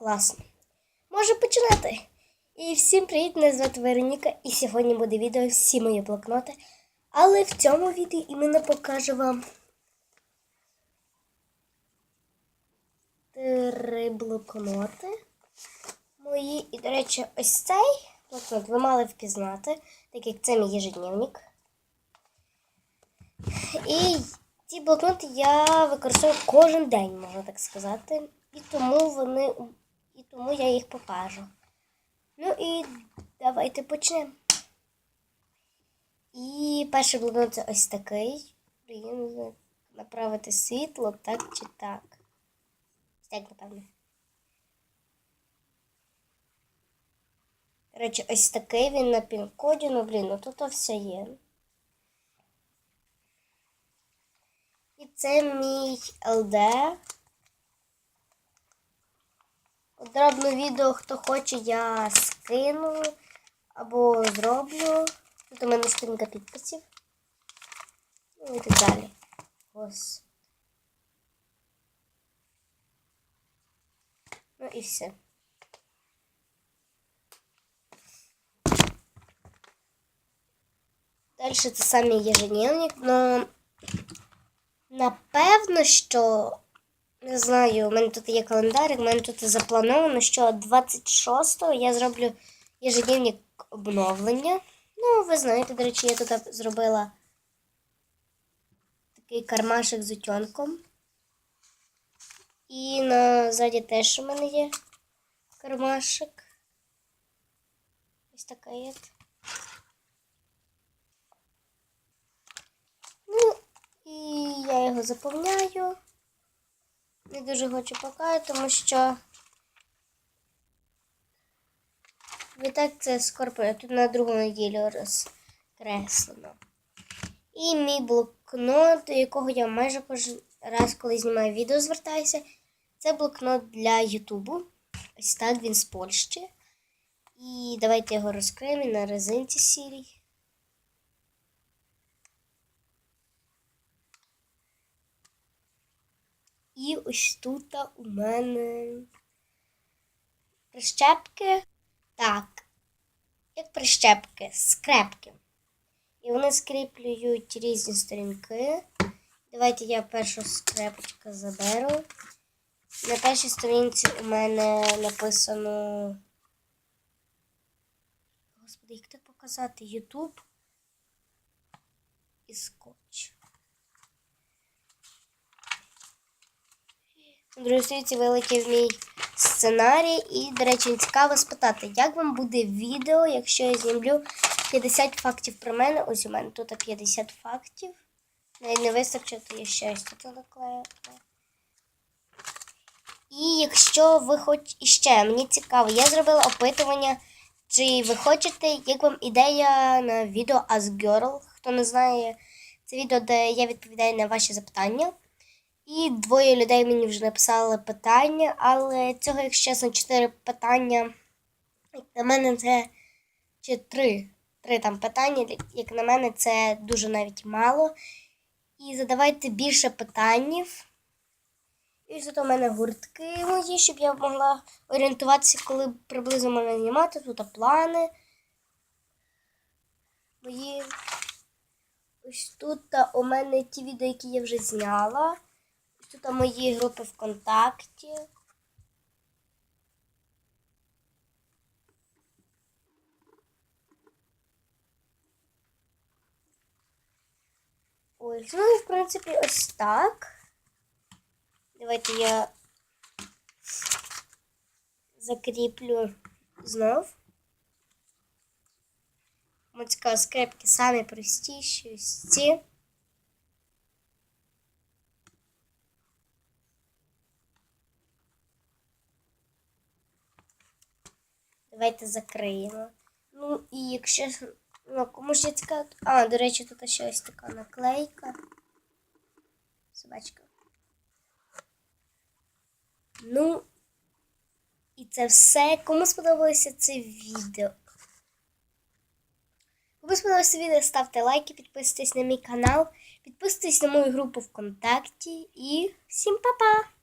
Класно. Можу починати. І всім привіт, мене звати Вероніка, і сьогодні буде відео всі мої блокноти. Але в цьому відео іменно покажу вам три блокноти мої. І, до речі, ось цей блокнот ви мали впізнати, так як це мій ежедневник. І ці блокноти я використовую кожен день, можна так сказати. І тому вони і тому я їх покажу. Ну і давайте почнемо. І перший блокнот це ось такий. Я направити світло, так чи так. Так, напевно. Речі, ось такий він на пін-коді, ну блін, ну тут все є. І це мій ЛД. Подробне відео, хто хоче, я скину або зроблю. Тут у мене скринка підписів. Ну і так далі. Ось. Ну і все. Далі це саме єжедневник, но напевно, що не знаю, у мене тут є календарик, у мене тут заплановано, що 26-го я зроблю ежедневник обновлення. Ну, ви знаєте, до речі, я тут зробила такий кармашик з утенком. І на ззаді теж у мене є кармашик. Ось така є. Ну, і я його заповняю. Не дуже хочу показати, тому що відтак це скоро тут на другу неділю розкреслено. І мій блокнот, до якого я майже кожен раз, коли знімаю відео, звертаюся. Це блокнот для Ютубу. Ось так він з Польщі. І давайте його розкриємо на резинці сірій. І ось тут у мене прищепки. Так, як прищепки, скрепки. І вони скріплюють різні сторінки. Давайте я першу скрепочку заберу. На першій сторінці у мене написано. Господи, як це показати? YouTube і скотч. Другій сторінці великий мій сценарій. І, до речі, цікаво спитати, як вам буде відео, якщо я знімлю 50 фактів про мене. Ось у мене тут 50 фактів. Навіть не вистачить, то я щось тут наклею. І якщо ви хоч іще, мені цікаво, я зробила опитування, чи ви хочете, як вам ідея на відео As Girl. Хто не знає, це відео, де я відповідаю на ваші запитання. І двоє людей мені вже написали питання, але цього, якщо чесно, чотири питання. Як на мене, це чи три. Три там питання, як на мене, це дуже навіть мало. І задавайте більше питань. І тут у мене гуртки мої, щоб я могла орієнтуватися, коли приблизно можна знімати. Тут плани. Мої. Ось тут у мене ті відео, які я вже зняла. Ось тут мої групи ВКонтакті. Ось, ну і в принципі ось так. Давайте я закріплю знов. Моцька скрепки самі простіші ось ці. Давайте закриємо. Ну і якщо ну, комусь є цікаво. А, до речі, тут ще ось така наклейка. Собачка. Ну, і це все. Кому сподобалося це відео? Кому сподобалося відео, ставте лайки, підписуйтесь на мій канал, підписуйтесь на мою групу ВКонтакті і всім па-па!